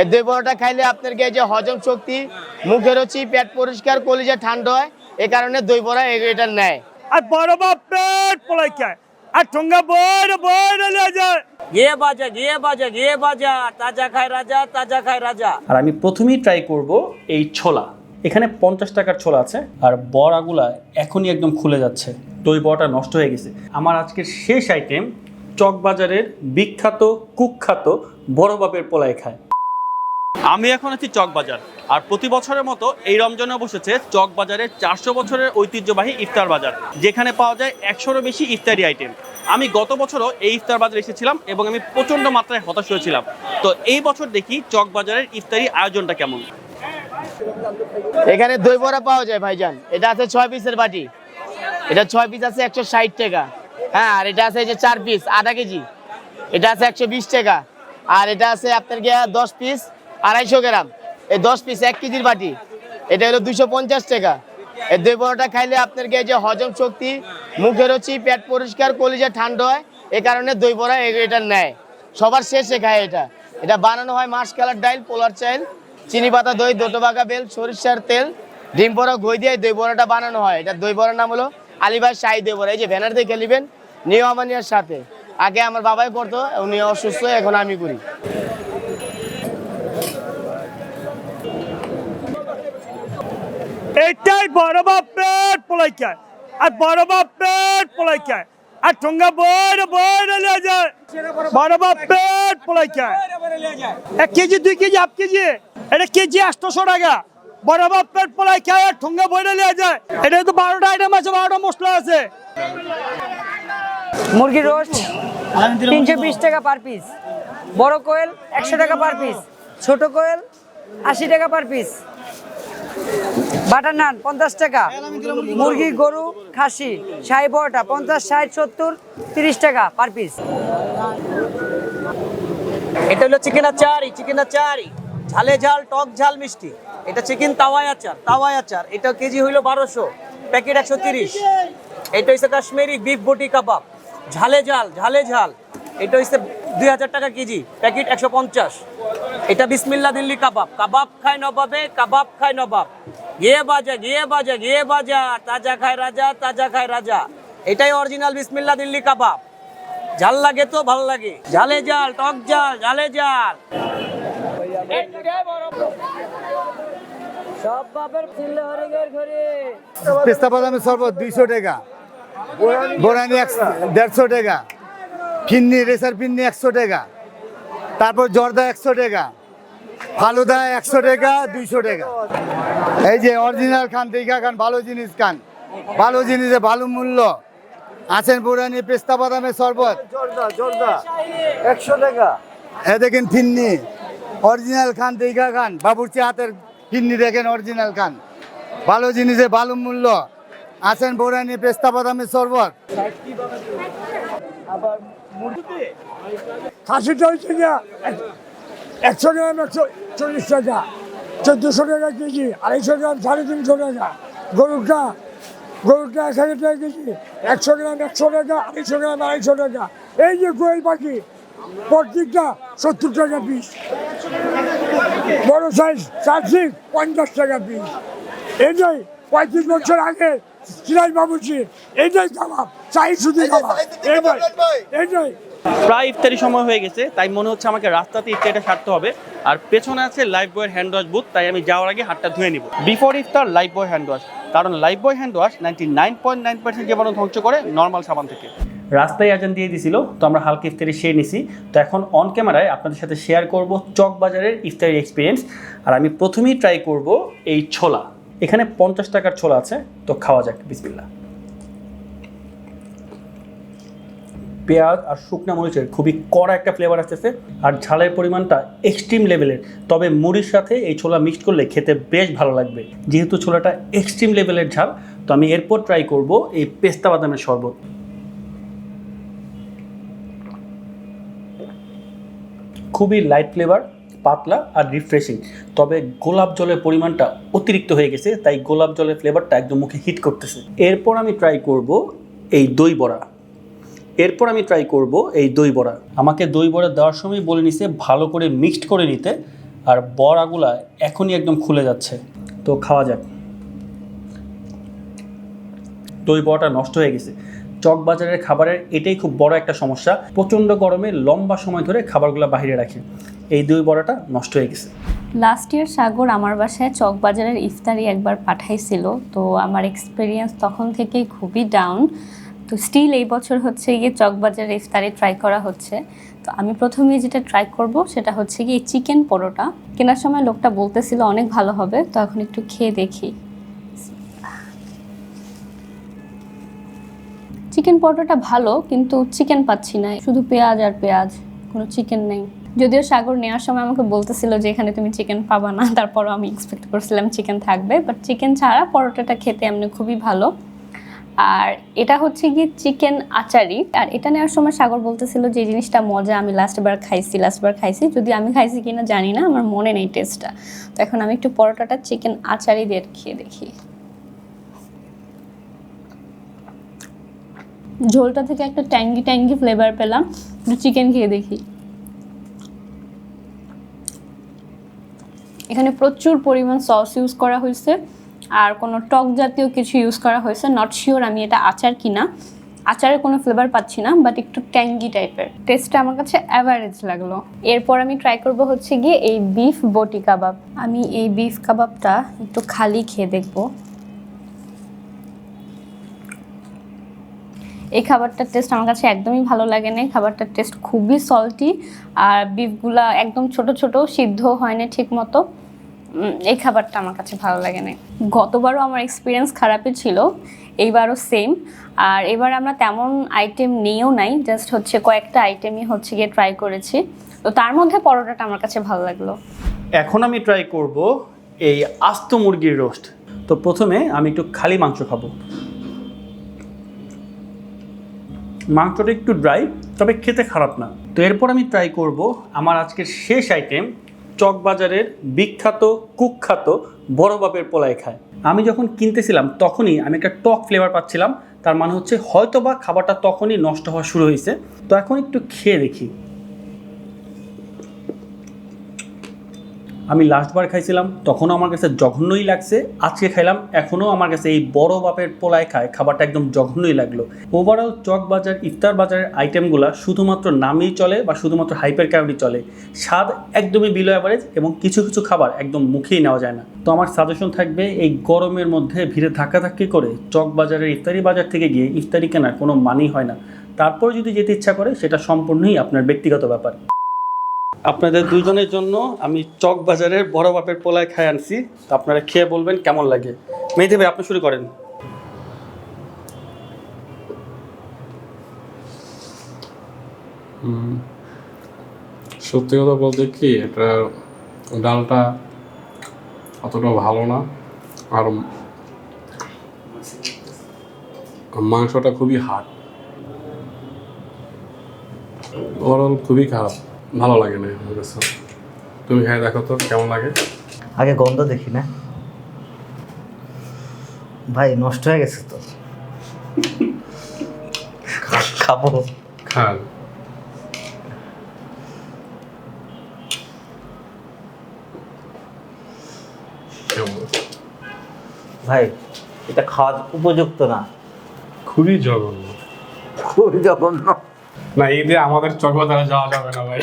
এই দই বড়াটা খাইলে আপনার এই যে হজম শক্তি মুখের রুচি পেট পরিষ্কার কলিজা ঠান্ডা হয় এই কারণে দই বড়া এটা নেয়। আর বড় বাপ পেট পড়াই খায় আর ঠোঙ্গা বড় বড় লিয়ে যায়। গিয়ে বাজা গিয়ে বাজা গিয়ে বাজা তাজা খায় রাজা তাজা খায় রাজা। আর আমি প্রথমেই ট্রাই করব এই ছোলা। এখানে পঞ্চাশ টাকার ছোলা আছে আর বড়াগুলা এখনই একদম খুলে যাচ্ছে। দই বড়াটা নষ্ট হয়ে গেছে। আমার আজকের শেষ আইটেম চকবাজারের বিখ্যাত কুখ্যাত বড় বাপের পোলাই খায়। আমি এখন আছি চকবাজার, আর প্রতি বছরের মতো এই রমজানে বসেছে চকবাজারের চারশো বছরের ঐতিহ্যবাহী ইফতার বাজার, যেখানে পাওয়া যায় একশোরও বেশি ইফতারি আইটেম। আমি গত বছরও এই ইফতার বাজারে এসেছিলাম এবং আমি প্রচণ্ড মাত্রায় হতাশ হয়েছিলাম। তো এই বছর দেখি চকবাজারের ইফতারি আয়োজনটা কেমন। এখানে দই বড়া পাওয়া যায় ভাইজান। এটা আছে ছয় পিসের বাটি। এটা ছয় পিস আছে একশো ষাট টাকা। হ্যাঁ আর এটা আছে যে চার পিস, আধা কেজি। এটা আছে একশো বিশ টাকা। আর এটা আছে আপনার গিয়া দশ পিস আড়াইশো গ্রাম। এই দশ পিস এক কেজির বাটি। এটা হলো দুশো পঞ্চাশ টাকা। এই দই বড়াটা খাইলে আপনার গিয়ে যে হজম শক্তি, মুখের রুচি, পেট পরিষ্কার, কলিজা ঠান্ডা হয়, এ কারণে দই বড়া এটা নেয়। সবার শেষে খায় এটা। এটা বানানো হয় মাছ কালার ডাইল, পোলার চাইল, চিনি পাতা, দই, দোটোবাগা বেল, সরিষার তেল, ডিম বড়া ঘই দিয়ে দই বড়াটা বানানো হয়। এটা দই বড়ার নাম হলো আলিবাই শাহি দই বড়া এই যে ব্যানার দেখে নেবেন, নিউ আমানিয়ার সাথে। আগে আমার বাবাই করতো উনি অসুস্থ, এখন আমি করি। এইটাই বড় বাপ পেট পড়াই আর বড় বাপ পেট পড়াই আর ঠোঙ্গা বড় বড় লিয়ে যায়। বড় বাপ পেট পড়াই খায় এক কেজি, দুই কেজি, হাফ কেজি। এটা কেজি আটশোশো টাকা। বড় বাপ পেট পড়াই খায় আর ঠোঙ্গা বড় লিয়ে যায়। এটা তো বারোটা আইটেম আছে, বারোটা মশলা আছে। মুরগির রোস্ট, তিনশো বিশ টাকা পার পিস বড় কোয়েল, একশো টাকা পার পিস ছোট কোয়েল, আশি টাকা পার পিস বাটার নান, পঞ্চাশ টাকা। মুরগি, গরু, খাসি, শাহি বড়টা পঞ্চাশ, ষাট, সত্তর, তিরিশ টাকা পার পিস এটা হলো চিকেন আচারি চিকেন আচারি। ঝালে ঝাল, টক ঝাল, মিষ্টি। এটা চিকেন তাওয়াই আচার তাওয়াই আচার। এটা কেজি হইল বারোশো, প্যাকেট একশো তিরিশ। এটা হচ্ছে কাশ্মীরি বিফ বটি কাবাব। ঝালে ঝাল ঝালে ঝাল। এটা হচ্ছে দুই হাজার টাকা কেজি, প্যাকেট একশো পঞ্চাশ। এটা বিসমিল্লা দিল্লি কাবাব। কাবাব খায় নবাবে, কাবাব খায় নবাব। গিয়ে বাজা গিয়ে বাজা গিয়ে বাজা তাজা খায় রাজা, তাজা খায় রাজা। এটাই অরিজিনাল বিসমিল্লা দিল্লি কাবাব। ঝাল লাগে তো, ভালো লাগে। ঝালে জাল টক জাল ঝালে জাল পেস্তা বাদামের শরবত দুইশো টাকা। বোরানি দেড়শো টাকা। ফিন্নি রেসার ফিন্নি একশো টাকা। তারপর জর্দা একশো টাকা ফালুদা একশো টাকা দুইশো টাকা। এই যে অরিজিনাল খান দেখা খান ভালো জিনিস খান। ভালো জিনিসে ভালো মূল্য। আছেন বোরানি পেস্তা বাদামের শরবত। একশো টাকা। এ দেখেন ফিন্নি। অরিজিনাল খান দেখা খান বাবুরচি হাতের ফিন্নি দেখেন অরিজিনাল খান। ভালো জিনিসে ভালো মূল্য। আছেন বোরানি পেস্তা বাদামের শরবত। খাসিটা হচ্ছে গিয়া। এক- একশো গ্রাম একশো চল্লিশ টাকা। চোদ্দোশো টাকা কেজি আড়াইশো গ্রাম সাড়ে তিনশো টাকা। গরুটা গরুটা এক হাজার টাকা কেজি একশো গ্রাম একশো টাকা আড়াইশো গ্রাম আড়াইশো টাকা। এই যে কোয়েল পাখি প্রত্যেকটা সত্তর টাকা পিস বড় সাইজ চারশি পঞ্চাশ টাকা পিস এটাই পঁয়ত্রিশ বছর আগে সিরাজ বাবুজি এটাই কাবাব চাই শুধু কাবাব এটাই এটাই প্রায় ইফতারি সময় হয়ে গেছে তাই মনে হচ্ছে আমাকে রাস্তাতে ইফতারিটা সারতে হবে। আর পেছনে আছে লাইফ বয়ের হ্যান্ড ওয়াশ বুথ তাই আমি যাওয়ার আগে হাতটা ধুয়ে নিব। বিফোর ইফতার লাইফ বয় হ্যান্ড ওয়াশ। কারণ Lifebuoy hand wash ninety nine point nine percent জীবাণু ধ্বংস করে নর্মাল সাবান থেকে। রাস্তায় আজান দিয়ে দিছিল তো আমরা হালকা ইফতারি সেরে নিছি। তো এখন অন ক্যামেরায় আপনাদের সাথে শেয়ার করব চক বাজারের ইফতারি এক্সপিরিয়েন্স আর আমি প্রথমেই ট্রাই করব এই ছোলা। এখানে পঞ্চাশ টাকার ছোলা আছে, তো খাওয়া যাক বিসমিল্লা পেঁয়াজ আর শুকনা মরিচের খুবই কড়া একটা ফ্লেভার আসতেছে, আর ঝালের পরিমাণটা এক্সট্রিম লেভেলের তবে মুড়ির সাথে এই ছোলা মিক্সড করলে খেতে বেশ ভালো লাগবে। যেহেতু ছোলাটা এক্সট্রিম লেভেলের ঝাল, তো আমি এরপর ট্রাই করব এই পেস্তা বাদামের শরবত। খুবই লাইট ফ্লেভার পাতলা আর রিফ্রেশিং তবে গোলাপ জলের পরিমাণটা অতিরিক্ত হয়ে গেছে, তাই গোলাপ জলের ফ্লেভারটা একদম মুখে হিট করতেছে। এরপর আমি ট্রাই করব এই দই বড়া। এরপর আমি ট্রাই করব এই দই বড়া। আমাকে দই বড়া দেওয়ার সময় বলে নিছে ভালো করে মিক্সড করে নিতে, আর বড়াগুলা এখনই একদম খুলে যাচ্ছে। তো খাওয়া যাক। দই বড়াটা নষ্ট হয়ে গেছে। চক বাজারের খাবারের এটাই খুব বড় একটা সমস্যা। প্রচণ্ড গরমে লম্বা সময় ধরে খাবারগুলো বাইরে রাখে। এই দই বড়াটা নষ্ট হয়ে গেছে। লাস্ট ইয়ার সাগর আমার বাসায় চকবাজারের ইফতারি একবার পাঠাইছিল, তো আমার এক্সপিরিয়েন্স তখন থেকেই খুবই ডাউন তো স্টিল এই বছর হচ্ছে গিয়ে চকবাজারের ইফতারি ট্রাই করা হচ্ছে। তো আমি প্রথমে যেটা ট্রাই করব সেটা হচ্ছে গিয়ে চিকেন পরোটা। কেনার সময় লোকটা বলতেছিল অনেক ভালো হবে, তো এখন একটু খেয়ে দেখি। চিকেন পরোটাটা ভালো, কিন্তু চিকেন পাচ্ছি না। শুধু পেঁয়াজ আর পেঁয়াজ, কোনো চিকেন নেই। যদিও সাগর নেওয়ার সময় আমাকে বলতেছিল যে এখানে তুমি চিকেন পাবা না, তারপরও আমি এক্সপেক্ট করছিলাম চিকেন থাকবে বাট চিকেন ছাড়া পরোটাটা খেতে এমনি খুবই ভালো। আর এটা হচ্ছে গিয়ে চিকেন আচারি। আর এটা নেওয়ার সময় সাগর বলতেছিল যে জিনিসটা মজা, আমি লাস্টবার খাইছি লাস্টবার খাইছি, যদি আমি খাইছি কিনা জানি না, আমার মনে নেই টেস্টটা তো এখন আমি একটু পরোটাটা চিকেন আচারি দিয়ে খেয়ে দেখি। ঝোলটা থেকে একটা ট্যাঙ্গি ট্যাঙ্গি ফ্লেভার পেলাম চিকেন খেয়ে দেখি। এখানে প্রচুর পরিমাণ সস ইউজ করা হয়েছে। আর কোনো টক জাতীয় কিছু ইউজ করা হয়েছে। নট শিওর আমি এটা আচার কিনা। আচারের কোনো ফ্লেভার পাচ্ছি না বাট একটু ট্যাঙ্গি টাইপের টেস্টটা আমার কাছে অ্যাভারেজ লাগল। এরপর আমি ট্রাই করব হচ্ছে গিয়ে এই বিফ বটি কাবাব। আমি এই বিফ কাবাবটা একটু খালি খেয়ে দেখব। এই খাবারটার টেস্ট আমার কাছে একদমই ভালো লাগে না খাবারটার টেস্ট খুবই সল্টি আর বিফগুলা একদম ছোট ছোট সিদ্ধ হয় না ঠিক মতো এই খাবারটা আমার কাছে ভালো লাগে না গতবারও আমার এক্সপিরিয়েন্স খারাপই ছিল, এইবারও সেম আর এবার আমরা তেমন আইটেম নিয়েও নাই জাস্ট হচ্ছে কয়েকটা আইটেমই হচ্ছে গিয়ে ট্রাই করেছি। তো তার মধ্যে পরোটাটা আমার কাছে ভালো লাগল। এখন আমি ট্রাই করব এই আস্ত মুরগির রোস্ট তো প্রথমে আমি একটু খালি মাংস খাব। মাংসটা একটু ড্রাই তবে খেতে খারাপ না। তো এরপর আমি ট্রাই করব আমার আজকের শেষ আইটেম চকবাজারের বিখ্যাত, কুখ্যাত বড় বাপের পোলাই খায়। আমি যখন কিনতেছিলাম তখনই আমি একটা টক ফ্লেভার পাচ্ছিলাম, তার মানে হচ্ছে হয়তো বা খাবারটা তখনই নষ্ট হওয়া শুরু হয়েছে। তো এখন একটু খেয়ে দেখি। আমি লাস্টবার খাইছিলাম, তখনও আমার কাছে জঘন্যই লাগছে, আজকে খাইলাম, এখনও আমার কাছে এই বড় বাপের পোলায় খায়, খাবারটা একদম জঘন্যই লাগল। ওভারঅল চক বাজার, ইফতার বাজারের আইটেমগুলো শুধুমাত্র নামেই চলে বা শুধুমাত্র হাইপার ক্যালোরি চলে। স্বাদ একদমই বিলো অ্যাভারেজ এবং কিছু কিছু খাবার একদম মুখেই নেওয়া যায় না। তো আমার সাজেশন থাকবে, এই গরমের মধ্যে ভিড়ে ধাক্কাধাক্কি করে চক বাজারের ইফতারি বাজার থেকে গিয়ে ইফতারি কেনার কোনো মানেই হয় না। তারপর যদি যেতে ইচ্ছা করে, সেটা সম্পূর্ণই আপনার ব্যক্তিগত ব্যাপার। আপনাদের দুজনের জন্য আমি চক বাজারের বড় বাপের পোলায় খাই আনছি। আপনারা খেয়ে বলবেন কেমন লাগে। মেয়েদি ভাই, আপনি শুরু করেন। সত্যি কথা বলতে কি, এটা ডালটা অতটা ভালো না, আর মাংসটা খুবই হার্ড খুবই খারাপ। ভালো লাগে না আমার কাছে তুমি খাই দেখো তো কেমন লাগে? আগে গন্ধ দেখি না। ভাই নষ্ট হয়ে গেছে তো। খাব। খান ভাই এটা খাওয়ার উপযুক্ত না। খুবই জঘন্য। খুবই জঘন্য। না ঈদে আমাদের চকবাজারে যাওয়া যাবে না ভাই।